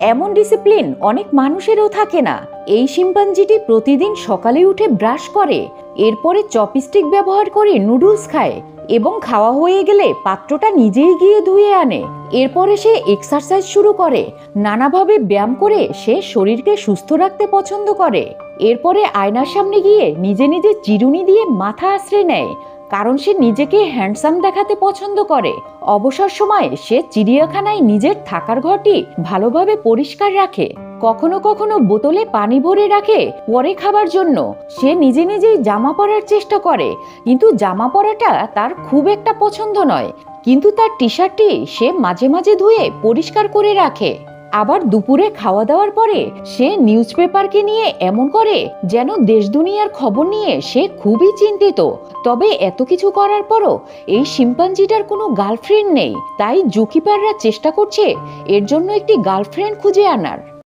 এমন ডিসিপ্লিন অনেক মানুষেরও থাকে না। এই শিম্পাঞ্জিটি প্রতিদিন সকালে উঠে ব্রাশ করে, এরপরে চপস্টিক ব্যবহার করে নুডলস খায় এবং খাওয়া হয়ে গেলে পাত্রটা নিজেই গিয়ে ধুয়ে আনে। এরপরে সে এক্সারসাইজ শুরু করে, নানাভাবে ব্যায়াম করে সে শরীরকে সুস্থ রাখতে পছন্দ করে। এরপরে আয়নার সামনে গিয়ে নিজে নিজে চিরুনি দিয়ে মাথা আশ্রে নেয় কারণ সে নিজেকে হ্যান্ডসাম দেখাতে পছন্দ করে। অবসর সময়ে সে চিড়িয়াখানায় নিজের থাকার ঘরটি ভালোভাবে পরিষ্কার রাখে। কখনো কখনো বোতলে পানি ভরে রাখে পরে খাবার জন্য। সে নিজে নিজেই জামা পরার চেষ্টা করে, কিন্তু জামা পরাটা তার খুব একটা পছন্দ নয়। কিন্তু তার টি শার্টটি সে মাঝে মাঝে ধুয়ে পরিষ্কার করে রাখে। আবার দুপুরে খাওয়া দাওয়ার পরে সে নিউজ পেপারকে নিয়ে এমন করে যেন দেশ দুনিয়ার খবর নিয়ে সে খুবই চিন্তিত। তবে এত কিছু করার পরও এই শিম্পাঞ্জিটার কোনো গার্লফ্রেন্ড নেই, তাই জুকিপাররা চেষ্টা করছে এর জন্য একটি গার্লফ্রেন্ড খুঁজে আনার।